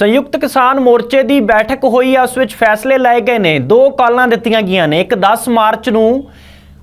ਸੰਯੁਕਤ ਕਿਸਾਨ ਮੋਰਚੇ ਦੀ ਬੈਠਕ ਹੋਈ ਆ ਉਸ ਵਿੱਚ ਫੈਸਲੇ ਲਏ ਗਏ ਨੇ। ਦੋ ਕਾਲਾਂ ਦਿੱਤੀਆਂ ਗਈਆਂ ਨੇ। ਇੱਕ 10 ਮਾਰਚ ਨੂੰ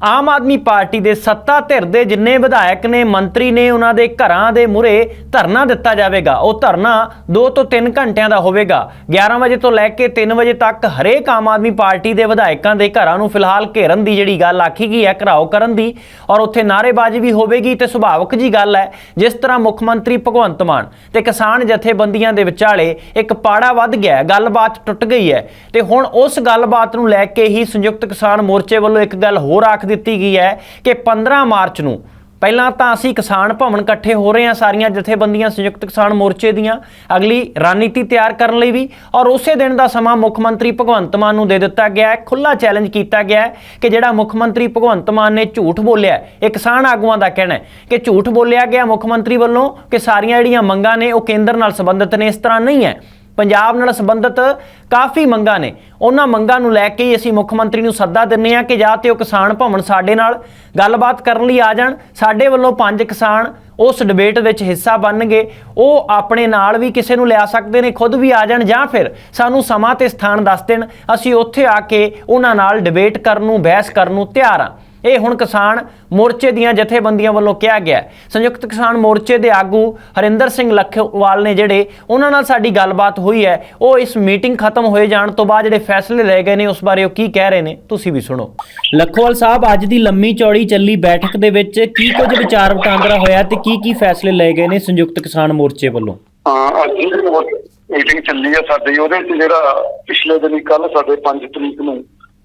ਆਮ ਆਦਮੀ ਪਾਰਟੀ ਦੇ ਸੱਤਾ ਧਿਰ ਦੇ ਜਿੰਨੇ ਵਿਧਾਇਕ ਨੇ, ਮੰਤਰੀ ਨੇ, ਉਹਨਾਂ ਦੇ ਘਰਾਂ ਦੇ ਮੂਹਰੇ ਧਰਨਾ ਦਿੱਤਾ ਜਾਵੇਗਾ। ਉਹ ਧਰਨਾ 2 ਤੋਂ 3 ਘੰਟਿਆਂ ਦਾ ਹੋਵੇਗਾ। 11 ਵਜੇ ਤੋਂ ਲੈ ਕੇ 3 ਵਜੇ ਤੱਕ ਹਰੇਕ ਆਮ ਆਦਮੀ ਪਾਰਟੀ ਦੇ ਵਿਧਾਇਕਾਂ ਦੇ ਘਰਾਂ ਨੂੰ ਫਿਲਹਾਲ ਘੇਰਨ ਦੀ ਜਿਹੜੀ ਗੱਲ ਆਖੀ ਗਈ ਹੈ, ਘਰਾਓ ਕਰਨ ਦੀ। ਔਰ ਉੱਥੇ ਨਾਅਰੇਬਾਜ਼ੀ ਵੀ ਹੋਵੇਗੀ ਤੇ ਸੁਭਾਵਕ ਜੀ ਗੱਲ ਹੈ, ਜਿਸ ਤਰ੍ਹਾਂ ਮੁੱਖ ਮੰਤਰੀ ਭਗਵੰਤ ਮਾਨ ਤੇ ਕਿਸਾਨ ਜਥੇਬੰਦੀਆਂ ਦੇ ਵਿਚਾਲੇ ਇੱਕ ਪਾੜਾ ਵੱਧ ਗਿਆ ਗੱਲਬਾਤ ਟੁੱਟ ਗਈ ਹੈ। ਤੇ ਹੁਣ ਉਸ ਗੱਲਬਾਤ ਨੂੰ ਲੈ ਕੇ ਹੀ ਸੰਯੁਕਤ ਕਿਸਾਨ ਮੋਰਚੇ ਵੱਲੋਂ ਇੱਕ ਗੱਲ ਹੋਰ ਆਖ ਦਿੱਤੀ ਗਈ ਹੈ ਕਿ 15 ਮਾਰਚ ਨੂੰ ਪਹਿਲਾਂ ਤਾਂ ਅਸੀਂ ਕਿਸਾਨ ਭਵਨ ਇਕੱਠੇ ਹੋ ਰਹੇ ਹਾਂ ਸਾਰੀਆਂ ਜਥੇਬੰਦੀਆਂ, ਸੰਯੁਕਤ ਕਿਸਾਨ ਮੋਰਚੇ ਦੀਆਂ, ਅਗਲੀ ਰਣਨੀਤੀ ਤਿਆਰ ਕਰਨ ਲਈ ਵੀ, ਔਰ ਉਸੇ ਦਿਨ ਦਾ ਸਮਾਂ ਮੁੱਖ ਮੰਤਰੀ ਭਗਵੰਤ ਮਾਨ ਨੂੰ ਦੇ ਦਿੱਤਾ ਗਿਆ ਹੈ। ਖੁੱਲਾ ਚੈਲੰਜ ਕੀਤਾ ਗਿਆ ਹੈ ਕਿ ਜਿਹੜਾ ਮੁੱਖ ਮੰਤਰੀ ਭਗਵੰਤ ਮਾਨ ਨੇ ਝੂਠ ਬੋਲਿਆ ਇਹ ਕਿਸਾਨ ਆਗੂਆਂ ਦਾ ਕਹਿਣਾ ਹੈ ਕਿ ਝੂਠ ਬੋਲਿਆ ਗਿਆ ਮੁੱਖ ਮੰਤਰੀ ਵੱਲੋਂ ਕਿ ਸਾਰੀਆਂ ਜਿਹੜੀਆਂ ਮੰਗਾਂ ਨੇ ਉਹ ਕੇਂਦਰ ਨਾਲ ਸੰਬੰਧਿਤ ਨੇ, ਇਸ ਤਰ੍ਹਾਂ ਨਹੀਂ ਹੈ। ਪੰਜਾਬ ਨਾਲ ਸੰਬੰਧਿਤ ਕਾਫੀ ਮੰਗਾਂ ਨੇ। ਉਹਨਾਂ ਮੰਗਾਂ ਨੂੰ ਲੈ ਕੇ ਹੀ ਅਸੀਂ ਮੁੱਖ ਮੰਤਰੀ ਨੂੰ ਸੱਦਾ ਦਿੰਨੇ ਆ ਕਿ ਜਾਂ ਤੇ ਉਹ ਕਿਸਾਨ ਭਵਨ ਸਾਡੇ ਨਾਲ ਗੱਲਬਾਤ ਕਰਨ ਲਈ ਆ ਜਾਣ। ਸਾਡੇ ਵੱਲੋਂ ਪੰਜ ਕਿਸਾਨ ਉਸ ਡਿਬੇਟ ਵਿੱਚ ਹਿੱਸਾ ਬਣਨਗੇ। ਉਹ ਆਪਣੇ ਨਾਲ ਵੀ ਕਿਸੇ ਨੂੰ ਲਿਆ ਸਕਦੇ ਨੇ, ਖੁਦ ਵੀ ਆ ਜਾਣ ਜਾਂ ਫਿਰ ਸਾਨੂੰ ਸਮਾਂ ਤੇ ਸਥਾਨ ਦੱਸ ਦੇਣ। ਅਸੀਂ ਉੱਥੇ ਆ ਕੇ ਉਹਨਾਂ ਨਾਲ ਡਿਬੇਟ ਕਰਨ ਨੂੰ, ਬਹਿਸ ਕਰਨ ਨੂੰ ਤਿਆਰ ਆ ਇਹ ਹੁਣ ਕਿਸਾਨ ਮੋਰਚੇ ਦੀਆਂ ਜਥੇਬੰਦੀਆਂ ਵੱਲੋਂ ਕਿਹਾ ਗਿਆ ਹੈ। ਸੰਯੁਕਤ ਕਿਸਾਨ ਮੋਰਚੇ ਦੇ ਆਗੂ ਹਰਿੰਦਰ ਸਿੰਘ ਲੱਖਵਾਲ ਨੇ ਜਿਹੜੇ ਉਹਨਾਂ ਨਾਲ ਸਾਡੀ ਗੱਲਬਾਤ ਹੋਈ ਹੈ ਉਹ ਇਸ ਮੀਟਿੰਗ ਖਤਮ ਹੋਏ ਜਾਣ ਤੋਂ ਬਾਅਦ ਜਿਹੜੇ ਫੈਸਲੇ ਲਏ ਗਏ ਨੇ ਉਸ ਬਾਰੇ ਉਹ ਕੀ ਕਹਿ ਰਹੇ ਨੇ ਤੁਸੀਂ ਵੀ ਸੁਣੋ ਲੱਖਵਾਲ ਸਾਹਿਬ ਅੱਜ ਦੀ ਲੰਮੀ ਚੌੜੀ ਚੱਲੀ ਬੈਠਕ ਦੇ ਵਿੱਚ ਕੀ ਕੁਝ ਵਿਚਾਰ ਵਟਾਂਦਰਾ ਹੋਇਆ ਤੇ ਕੀ ਕੀ ਫੈਸਲੇ ਲਏ ਗਏ ਨੇ ਸੰਯੁਕਤ ਕਿਸਾਨ ਮੋਰਚੇ ਵੱਲੋਂ ਹਾਂ ਅੱਜ ਮੀਟਿੰਗ ਚੱਲੀ ਆ ਸਾਡੀ ਉਹਦੇ ਵਿੱਚ ਜਿਹੜਾ ਪਿਛਲੇ ਦਿਨੀ ਕੱਲ ਸਾਡੇ 5 ਤਰੀਕ ਨੂੰ।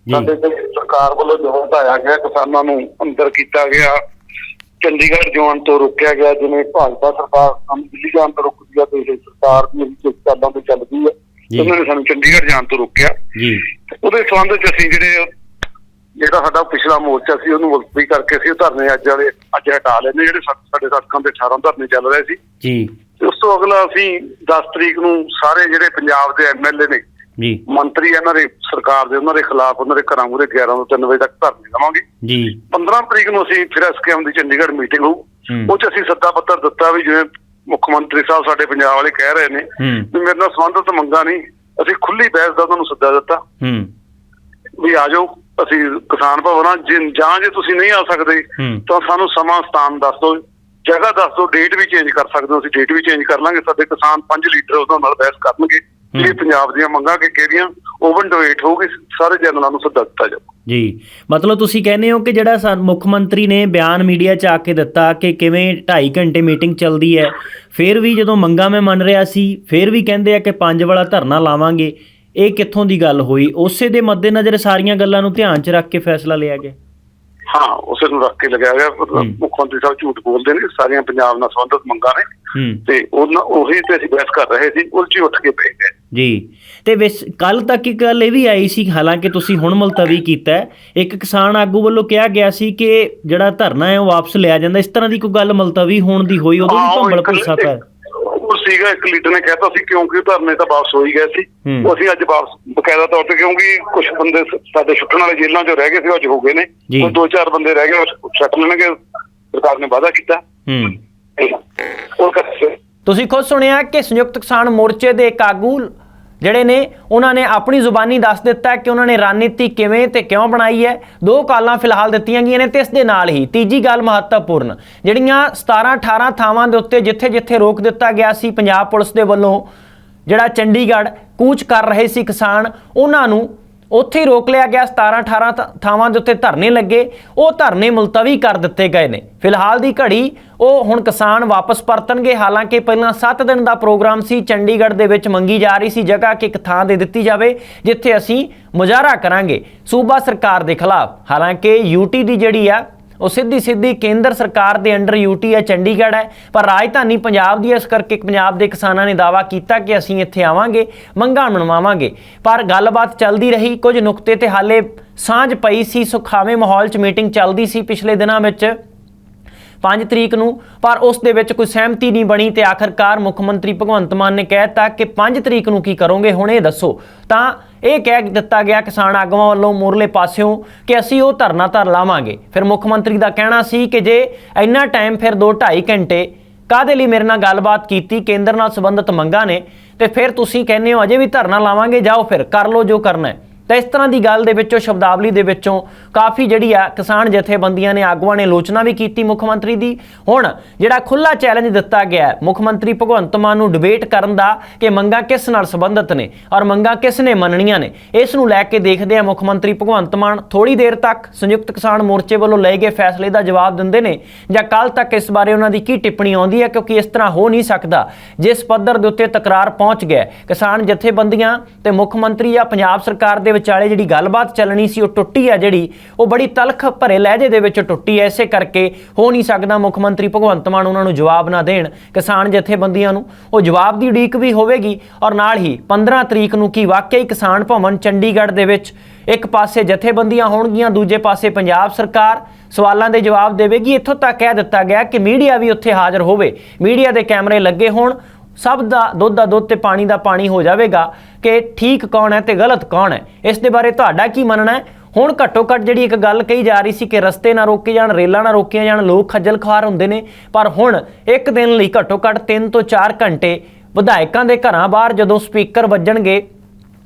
ਸਾਡੇ ਤੇ ਸਰਕਾਰ ਵੱਲੋਂ ਜੋ ਹਟਾਇਆ ਗਿਆ ਕਿਸਾਨਾਂ ਨੂੰ ਅੰਦਰ ਕੀਤਾ ਗਿਆ ਚੰਡੀਗੜ੍ਹ ਜਾਣ ਤੋਂ ਰੋਕਿਆ ਗਿਆ ਜਿਵੇਂ ਭਾਜਪਾ ਸਰਕਾਰ ਸਾਨੂੰ ਦਿੱਲੀ ਜਾਣ ਤੋਂ ਰੋਕਦੀ ਆ ਤੇ ਇਹ ਸਰਕਾਰ ਦੀ ਜਿਹੜੀ ਚੱਲਾਂ ਤੇ ਚੱਲਦੀ ਆ ਜੀ। ਉਹਨਾਂ ਨੇ ਸਾਨੂੰ ਚੰਡੀਗੜ੍ਹ ਜਾਣ ਤੋਂ ਰੋਕਿਆ। ਜੀ। ਉਹਦੇ ਸੰਬੰਧ ਵਿੱਚ ਅਸੀਂ ਜਿਹੜੇ ਜਿਹੜਾ ਸਾਡਾ ਪਿਛਲਾ ਮੋਰਚਾ ਸੀ ਉਹਨੂੰ ਮੁਲਤਵੀ ਕਰਕੇ ਅਸੀਂ ਉਹ ਧਰਨੇ ਅੱਜ ਵਾਲੇ ਅੱਜ ਹਟਾ ਲੈਨੇ ਜਿਹੜੇ ਸਾਡੇ ਸੜਕਾਂ ਤੇ 18 ਧਰਨੇ ਚੱਲ ਰਹੇ ਸੀ। ਜੀ। ਉਸ ਤੋਂ ਅਗਲਾ ਅਸੀਂ 10 ਤਰੀਕ ਨੂੰ ਸਾਰੇ ਜਿਹੜੇ ਪੰਜਾਬ ਦੇ ਐਮਐਲਏ ਨੇ ਜੀ। ਮੰਤਰੀ ਇਹਨਾਂ ਦੇ ਸਰਕਾਰ ਦੇ ਉਹਨਾਂ ਦੇ ਖਿਲਾਫ ਉਹਨਾਂ ਦੇ ਘਰਾਂ ਮੂਹਰੇ 11 ਤੋਂ 3 ਵਜੇ ਤੱਕ ਧਰਨੇ ਦੇਵਾਂਗੇ ਜੀ। 15 ਤਰੀਕ ਨੂੰ ਅਸੀਂ ਫਿਰ ਐਸਕੇਐਮ ਦੀ ਚੰਡੀਗੜ੍ਹ ਮੀਟਿੰਗ ਹੋਊ। ਉਹ ਚ ਅਸੀਂ ਸੱਦਾ ਪੱਤਰ ਦਿੱਤਾ ਵੀ ਜਿਵੇਂ ਮੁੱਖ ਮੰਤਰੀ ਸਾਹਿਬ ਸਾਡੇ ਪੰਜਾਬ ਵਾਲੇ ਕਹਿ ਰਹੇ ਨੇ ਵੀ ਮੇਰੇ ਨਾਲ ਸੰਬੰਧਿਤ ਮੰਗਾ ਨਹੀਂ। ਅਸੀਂ ਖੁੱਲੀ ਬਹਿਸ ਦਾ ਤੁਹਾਨੂੰ ਸੱਦਾ ਦਿੱਤਾ। ਹੂੰ। ਵੀ ਆ ਜਾਓ ਅਸੀਂ ਕਿਸਾਨ ਭਵਨਾਂ ਜੇ ਜਾਂ ਜੇ ਤੁਸੀਂ ਨਹੀਂ ਆ ਸਕਦੇ ਤਾਂ ਸਾਨੂੰ ਸਮਾਂ ਸਥਾਨ ਦੱਸ ਦਿਓ। ਜਗ੍ਹਾ ਦੱਸ ਦਿਓ ਡੇਟ ਵੀ ਚੇਂਜ ਕਰ ਸਕਦੇ ਹੋ ਅਸੀਂ ਡੇਟ ਵੀ ਚੇਂਜ ਕਰ ਲਾਂਗੇ। ਸਾਡੇ ਕਿਸਾਨ 5 ਲੀਟਰ ਉਹਨਾਂ ਨਾਲ ਬਹਿਸ ਕਰਨਗੇ। ਇਹ ਪੰਜਾਬ ਦੀਆਂ ਮੰਗਾਂ ਕਿ ਕਿਹੜੀਆਂ ਓਵਨ ਡਿਬੇਟ ਹੋਊਗੀ ਸਾਰੇ ਜਨਰਲਾਂ ਨੂੰ ਸੱਦਾ ਦਿੱਤਾ ਜਾਊ। ਜੀ ਮਤਲਬ ਤੁਸੀਂ ਕਹਿੰਦੇ ਹੋ ਕਿ ਜਿਹੜਾ ਮੁੱਖ ਮੰਤਰੀ ਨੇ ਬਿਆਨ ਮੀਡੀਆ 'ਚ ਆ ਕੇ ਦਿੱਤਾ ਕਿ ਕਿਵੇਂ 2.5 ਘੰਟੇ ਮੀਟਿੰਗ ਚੱਲਦੀ ਹੈ ਫਿਰ ਵੀ ਜਦੋਂ ਮੰਗਾ ਮੈਂ ਮੰਨ ਰਿਹਾ ਸੀ ਫਿਰ ਵੀ ਕਹਿੰਦੇ ਆ ਕਿ ਪੰਜ ਵਾਲਾ ਧਰਨਾ ਲਾਵਾਂਗੇ ਇਹ ਕਿੱਥੋਂ ਦੀ ਗੱਲ ਹੋਈ? ਉਸੇ ਦੇ ਮੱਦੇਨਜ਼ਰ ਸਾਰੀਆਂ ਗੱਲਾਂ ਨੂੰ ਧਿਆਨ 'ਚ ਰੱਖ ਕੇ ਫੈਸਲਾ ਲਿਆ ਗਿਆ। ਹਾਂ ਉਸੇ ਨੂੰ ਰੱਖ ਕੇ ਲਗਾਇਆ ਗਿਆ। ਮੁੱਖ ਮੰਤਰੀ ਸਾਹਿਬ ਝੂਠ ਬੋਲਦੇ ਨੇ ਸਾਰੀਆਂ ਪੰਜਾਬ ਨਾਲ ਸੰਬੰਧਿਤ ਮੰਗਾਂ ਨੇ। ਤੇ ਉਹਨਾਂ ਉਹੀ ਤੇ ਅਸੀਂ ਬਹਿਸ ਕਰ ਰਹੇ ਸੀ ਉਲਝੀ ਉੱਠ ਕੇ ਪੈ ਗਏ। ਜੀ। ਤੇ ਕੱਲ ਤੱਕ ਇੱਕ ਗੱਲ ਇਹ ਵੀ ਆਈ ਸੀ ਹਾਲਾਂਕਿ ਤੁਸੀਂ ਹੁਣ ਮੁਲਤਵੀ ਕੀਤਾ ਹੈ ਇੱਕ ਕਿਸਾਨ ਆਗੂ ਵੱਲੋਂ ਕਿਹਾ ਗਿਆ ਸੀ ਕਿ ਜਿਹੜਾ ਧਰਨਾ ਹੈ ਉਹ ਵਾਪਸ ਲਿਆ ਜਾਂਦਾ ਇਸ ਤਰ੍ਹਾਂ ਦੀ ਕੋਈ ਗੱਲ ਮੁਲਤਵੀ ਹੋਣ ਦੀ ਹੋਈ ਉਦੋਂ ਵੀ ਭੰਬਲ ਭੁੱਸਾ ਪਿਆ। ਸੀਗਾ ਇੱਕ ਲੀਡਰ ਨੇ ਕਹਿਤਾ ਸੀ ਕਿਉਂਕਿ ਧਰਨੇ ਤਾਂ ਵਾਪਸ ਹੋ ਹੀ ਗਏ ਸੀ। ਉਹ ਅਸੀਂ ਅੱਜ ਵਾਪਸ ਬਕਾਇਦਾ ਤੌਰ ਤੇ ਕਿਉਂਕਿ ਕੁਝ ਬੰਦੇ ਸਾਡੇ ਛੁੱਟਣ ਵਾਲੇ ਜੇਲ੍ਹਾਂ 'ਚੋਂ ਰਹਿ ਗਏ ਸੀ ਉਹ ਅੱਜ ਹੋ ਗਏ ਨੇ। ਉਹ ਦੋ ਚਾਰ ਬੰਦੇ ਰਹਿ ਗਏ ਛੱਟ ਲੈਣਗੇ ਸਰਕਾਰ ਨੇ ਵਾਅਦਾ ਕੀਤਾ ਹੂੰ ਉਹ ਤੁਸੀਂ ਖੁਦ ਸੁਣਿਆ ਕਿ ਸੰਯੁਕਤ ਕਿਸਾਨ ਮੋਰਚੇ ਦੇ ਇੱਕ ਆਗੂ ਜਿਹੜੇ ਨੇ, ਉਹਨਾਂ ਨੇ ਆਪਣੀ ਜ਼ੁਬਾਨੀ ਦੱਸ ਦਿੱਤਾ ਕਿ ਉਹਨਾਂ ਨੇ ਰਣਨੀਤੀ ਕਿਵੇਂ ਤੇ ਕਿਉਂ ਬਣਾਈ ਹੈ। ਦੋ ਕਾਲਾਂ ਫਿਲਹਾਲ ਦਿੱਤੀਆਂ ਗਈਆਂ ਨੇ ਤੇ ਇਸ ਦੇ ਨਾਲ ਹੀ ਤੀਜੀ ਗੱਲ ਮਹੱਤਵਪੂਰਨ, ਜਿਹੜੀਆਂ 17 18 ਥਾਵਾਂ ਦੇ ਉੱਤੇ ਜਿੱਥੇ-ਜਿੱਥੇ ਰੋਕ ਦਿੱਤਾ ਗਿਆ ਸੀ ਪੰਜਾਬ ਪੁਲਿਸ ਦੇ ਵੱਲੋਂ, ਜਿਹੜਾ ਚੰਡੀਗੜ੍ਹ ਕੂਚ ਕਰ ਰਹੇ ਸੀ ਕਿਸਾਨ, ਉਹਨਾਂ ਨੂੰ ਉੱਥੇ ਹੀ ਰੋਕ ਲਿਆ ਗਿਆ। 17 18 ਥ- ਥਾਵਾਂ ਦੇ ਉੱਤੇ ਧਰਨੇ ਲੱਗੇ। ਉਹ ਧਰਨੇ ਮੁਲਤਵੀ ਕਰ ਦਿੱਤੇ ਗਏ ਨੇ। ਫਿਲਹਾਲ ਦੀ ਘੜੀ ਉਹ ਹੁਣ ਕਿਸਾਨ ਵਾਪਸ ਪਰਤਣਗੇ। ਹਾਲਾਂਕਿ ਪਹਿਲਾਂ 7 ਦਿਨ ਦਾ ਪ੍ਰੋਗਰਾਮ ਸੀ। ਚੰਡੀਗੜ੍ਹ ਦੇ ਵਿੱਚ ਮੰਗੀ ਜਾ ਰਹੀ ਸੀ ਜਗ੍ਹਾ ਕਿ ਇੱਕ ਥਾਂ ਦੇ ਦਿੱਤੀ ਜਾਵੇ, ਜਿੱਥੇ ਅਸੀਂ ਮੁਜ਼ਾਹਰਾ ਕਰਾਂਗੇ। ਸੂਬਾ ਸਰਕਾਰ ਦੇ ਖਿਲਾਫ। ਹਾਲਾਂਕਿ ਯੂਟੀ ਦੀ ਜਿਹੜੀ ਆ ਉਹ ਸਿੱਧੀ ਸਿੱਧੀ ਕੇਂਦਰ ਸਰਕਾਰ ਦੇ ਅੰਡਰ ਯੂਟੀ ਹੈ ਚੰਡੀਗੜ੍ਹ ਹੈ। ਪਰ ਰਾਜਧਾਨੀ ਪੰਜਾਬ ਦੀ ਹੈ, ਇਸ ਕਰਕੇ ਪੰਜਾਬ ਦੇ ਕਿਸਾਨਾਂ ਨੇ ਦਾਵਾ ਕੀਤਾ ਕਿ ਅਸੀਂ ਇੱਥੇ ਆਵਾਂਗੇ ਮੰਗਾਂ ਮਨਵਾਵਾਂਗੇ। ਪਰ ਗੱਲਬਾਤ ਚੱਲਦੀ ਰਹੀ ਕੁਝ ਨੁਕਤੇ ਤੇ ਹਾਲੇ ਸਾਂਝ ਪਈ ਸੀ ਸੁਖਾਵੇਂ ਮਾਹੌਲ 'ਚ ਮੀਟਿੰਗ ਚੱਲਦੀ ਸੀ ਪਿਛਲੇ ਦਿਨਾਂ ਵਿੱਚ। 5 ਤਰੀਕ ਨੂੰ ਪਰ ਉਸ ਦੇ ਵਿੱਚ ਕੋਈ ਸਹਿਮਤੀ ਨਹੀਂ ਬਣੀ ਤੇ ਆਖਰਕਾਰ ਮੁੱਖ ਮੰਤਰੀ ਭਗਵੰਤ ਮਾਨ ਨੇ ਕਹਿਤਾ ਕਿ 5 ਤਰੀਕ ਨੂੰ ਕੀ ਕਰੋਗੇ ਹੁਣ ਇਹ ਦੱਸੋ। ਤਾਂ ਇਹ ਕਹਿ ਦਿੱਤਾ ਗਿਆ ਕਿਸਾਨ ਆਗੂਆਂ ਵੱਲੋਂ ਮੂਰਲੇ ਪਾਸਿਓਂ ਕਿ ਅਸੀਂ ਉਹ ਧਰਨਾ ਧਰ ਲਾਵਾਂਗੇ। ਫਿਰ ਮੁੱਖ ਮੰਤਰੀ ਦਾ ਕਹਿਣਾ ਸੀ ਕਿ ਜੇ ਇੰਨਾ ਟਾਈਮ ਫਿਰ 2 2.5 ਘੰਟੇ ਕਾਦੇ ਲਈ ਮੇਰੇ ਨਾਲ ਗੱਲਬਾਤ ਕੀਤੀ, ਕੇਂਦਰ ਨਾਲ ਸੰਬੰਧਿਤ ਮੰਗਾਂ ਨੇ, ਤੇ ਫਿਰ ਤੁਸੀਂ ਕਹਿੰਦੇ ਹੋ ਅਜੇ ਵੀ ਧਰਨਾ ਲਾਵਾਂਗੇ, ਜਾਓ ਫਿਰ, ਕਰ ਲਓ ਜੋ ਕਰਨਾ ਹੈ। ਤਾਂ ਇਸ ਤਰ੍ਹਾਂ ਦੀ ਗੱਲ ਦੇ ਵਿੱਚੋਂ, ਸ਼ਬਦਾਵਲੀ ਦੇ ਵਿੱਚੋਂ ਕਾਫੀ ਜਿਹੜੀ ਆ ਕਿਸਾਨ ਜਥੇਬੰਦੀਆਂ ਨੇ, ਆਗੂਆਂ ਨੇ ਆਲੋਚਨਾ ਵੀ ਕੀਤੀ ਮੁੱਖ ਮੰਤਰੀ ਦੀ। ਹੁਣ ਜਿਹੜਾ ਖੁੱਲਾ ਚੈਲੰਜ ਦਿੱਤਾ ਗਿਆ ਮੁੱਖ ਮੰਤਰੀ ਭਗਵੰਤ ਮਾਨ ਨੂੰ ਡਿਬੇਟ ਕਰਨ ਦਾ ਕਿ ਮੰਗਾਂ ਕਿਸ ਨਾਲ ਸੰਬੰਧਿਤ ਨੇ ਔਰ ਮੰਗਾਂ ਕਿਸ ਨੇ ਮੰਨਣੀਆਂ ਨੇ, ਇਸ ਨੂੰ ਲੈ ਕੇ ਦੇਖਦੇ ਆ ਮੁੱਖ ਮੰਤਰੀ ਭਗਵੰਤ ਮਾਨ ਥੋੜੀ ਦੇਰ ਤੱਕ ਸੰਯੁਕਤ ਕਿਸਾਨ ਮੋਰਚੇ ਵੱਲੋਂ ਲਏ ਗਏ ਫੈਸਲੇ ਦਾ ਜਵਾਬ ਦਿੰਦੇ ਨੇ ਜਾਂ ਕੱਲ ਤੱਕ ਇਸ ਬਾਰੇ ਉਹਨਾਂ ਦੀ ਕੀ ਟਿੱਪਣੀ ਆਉਂਦੀ ਹੈ, ਕਿਉਂਕਿ ਇਸ ਤਰ੍ਹਾਂ ਹੋ ਨਹੀਂ ਸਕਦਾ। ਜਿਸ ਪੱਧਰ ਦੇ ਉੱਤੇ ਤਕਰਾਰ ਪਹੁੰਚ ਗਿਆ ਕਿਸਾਨ ਜਥੇਬੰਦੀਆਂ ਤੇ ਮੁੱਖ ਮੰਤਰੀ ਜਾਂ ਪੰਜਾਬ ਸਰਕਾਰ ਦੇ ਵਿਚਾਲੇ ਜਿਹੜੀ ਗੱਲਬਾਤ ਚੱਲਣੀ ਸੀ, ਉਹ ਟੁੱਟੀ ਹੈ ਜਿਹੜੀ, ਉਹ ਬੜੀ ਤਲਖ ਭਰੇ ਲਹਿਜੇ ਦੇ ਵਿੱਚ ਟੁੱਟੀ ਹੈ ਇਸੇ ਕਰਕੇ ਹੋ ਨਹੀਂ ਸਕਦਾ ਮੁੱਖ ਮੰਤਰੀ ਭਗਵੰਤ ਮਾਨ ਉਹਨਾਂ ਨੂੰ ਜਵਾਬ ਨਾ ਦੇਣ ਕਿਸਾਨ ਜਥੇਬੰਦੀਆਂ ਨੂੰ। ਉਹ ਜਵਾਬ ਦੀ ਉਡੀਕ ਵੀ ਹੋਵੇਗੀ ਔਰ ਨਾਲ ਹੀ 15 ਤਰੀਕ ਨੂੰ ਕੀ ਵਾਕਈ ਕਿਸਾਨ ਭਵਨ ਚੰਡੀਗੜ੍ਹ ਦੇ ਵਿੱਚ ਇੱਕ ਪਾਸੇ ਜਥੇਬੰਦੀਆਂ ਹੋਣਗੀਆਂ, ਦੂਜੇ ਪਾਸੇ ਪੰਜਾਬ ਸਰਕਾਰ ਸਵਾਲਾਂ ਦੇ ਜਵਾਬ ਦੇਵੇਗੀ। ਇੱਥੋਂ ਤੱਕ ਕਹਿ ਦਿੱਤਾ ਗਿਆ ਕਿ ਮੀਡੀਆ ਵੀ ਉੱਥੇ ਹਾਜ਼ਰ ਹੋਵੇ। ਮੀਡੀਆ ਦੇ ਕੈਮਰੇ ਲੱਗੇ ਹੋਣ। ਸਭ ਦਾ ਦੁੱਧ ਦਾ ਦੁੱਧ ਤੇ ਪਾਣੀ ਦਾ ਪਾਣੀ ਹੋ ਜਾਵੇਗਾ ਕਿ ਠੀਕ ਕੌਣ ਹੈ ਤੇ ਗਲਤ ਕੌਣ ਹੈ। ਇਸ ਦੇ ਬਾਰੇ ਤੁਹਾਡਾ ਕੀ ਮੰਨਣਾ ਹੈ? ਹੁਣ ਘੱਟੋ ਘੱਟ ਜਿਹੜੀ ਇੱਕ ਗੱਲ ਕਹੀ ਜਾ ਰਹੀ ਸੀ ਕਿ ਰਸਤੇ ਨਾ ਰੋਕੇ ਜਾਣ, ਰੇਲਾਂ ਨਾ ਰੋਕੀਆਂ ਜਾਣ, ਲੋਕ ਖੱਜਲ ਖੁਆਰ ਹੁੰਦੇ ਨੇ। ਪਰ ਹੁਣ ਇੱਕ ਦਿਨ ਲਈ ਘੱਟੋ ਘੱਟ 3 ਤੋਂ 4 ਘੰਟੇ ਵਿਧਾਇਕਾਂ ਦੇ ਘਰਾਂ ਬਾਹਰ ਜਦੋਂ ਸਪੀਕਰ ਵੱਜਣਗੇ,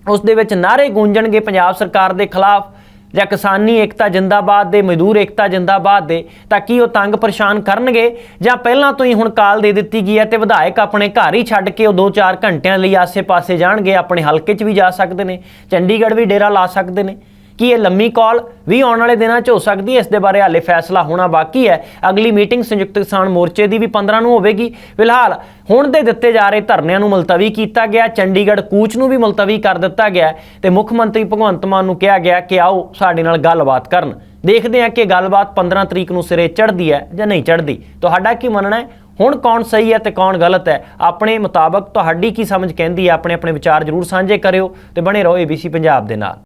ਉਸ ਦੇ ਵਿੱਚ ਨਾਰੇ ਗੂੰਜਣਗੇ ਪੰਜਾਬ ਸਰਕਾਰ ਦੇ ਖਿਲਾਫ। ਜਾਂ ਕਿਸਾਨੀ ਏਕਤਾ ਜਿੰਦਾਬਾਦ ਦੇ, ਮਜ਼ਦੂਰ ਏਕਤਾ ਜਿੰਦਾਬਾਦ ਦੇ, ਤਾਂ ਕੀ ਉਹ ਤੰਗ ਪਰੇਸ਼ਾਨ ਕਰਨਗੇ? ਜਾਂ ਪਹਿਲਾਂ ਤੋਂ ਹੀ ਹੁਣ ਕਾਲ ਦੇ ਦਿੱਤੀ ਗਈ ਹੈ ਤੇ ਵਿਧਾਇਕ ਆਪਣੇ ਘਰ ਹੀ ਛੱਡ ਕੇ ਉਹ 2-4 ਘੰਟਿਆਂ ਲਈ ਆਸੇ-ਪਾਸੇ ਜਾਣਗੇ, ਆਪਣੇ ਹਲਕੇ 'ਚ ਵੀ ਜਾ ਸਕਦੇ ਨੇ, ਚੰਡੀਗੜ੍ਹ ਵੀ ਡੇਰਾ ਲਾ ਸਕਦੇ ਨੇ। ਕਿ ਇਹ ਲੰਮੀ ਕਾਲ ਵੀ ਆਉਣ ਵਾਲੇ ਦਿਨਾਂ 'ਚ ਹੋ ਸਕਦੀ ਹੈ? ਇਸ ਦੇ ਬਾਰੇ ਹਾਲੇ ਫੈਸਲਾ ਹੋਣਾ ਬਾਕੀ ਹੈ। ਅਗਲੀ ਮੀਟਿੰਗ ਸੰਯੁਕਤ ਕਿਸਾਨ ਮੋਰਚੇ ਦੀ ਵੀ 15 ਨੂੰ ਹੋਵੇਗੀ। ਫਿਲਹਾਲ ਹੁਣ ਦੇ ਦਿੱਤੇ ਜਾ ਰਹੇ ਧਰਨਿਆਂ ਨੂੰ ਮੁਲਤਵੀ ਕੀਤਾ ਗਿਆ। ਚੰਡੀਗੜ੍ਹ ਕੂਚ ਨੂੰ ਵੀ ਮੁਲਤਵੀ ਕਰ ਦਿੱਤਾ ਗਿਆ ਹੈ ਤੇ ਮੁੱਖ ਮੰਤਰੀ ਭਗਵੰਤ ਮਾਨ ਨੂੰ ਕਿਹਾ ਗਿਆ ਕਿ ਆਓ ਸਾਡੇ ਨਾਲ ਗੱਲਬਾਤ ਕਰਨ। ਦੇਖਦੇ ਹਾਂ ਕਿ ਗੱਲਬਾਤ 15 ਤਰੀਕ ਨੂੰ ਸਿਰੇ ਚੜ੍ਹਦੀ ਹੈ ਜਾਂ ਨਹੀਂ ਚੜ੍ਹਦੀ। ਤੁਹਾਡਾ ਕੀ ਮੰਨਣਾ ਹੈ? ਹੁਣ ਕੌਣ ਸਹੀ ਹੈ ਤੇ ਕੌਣ ਗਲਤ ਹੈ? ਆਪਣੇ ਮੁਤਾਬਕ ਤੁਹਾਡੀ ਕੀ ਸਮਝ ਕਹਿੰਦੀ ਹੈ? ਆਪਣੇ ਆਪਣੇ ਵਿਚਾਰ ਜ਼ਰੂਰ ਸਾਂਝੇ ਕਰਿਓ ਤੇ ਬਣੇ ਰਹੋ ABC ਪੰਜਾਬ ਦੇ ਨਾਲ।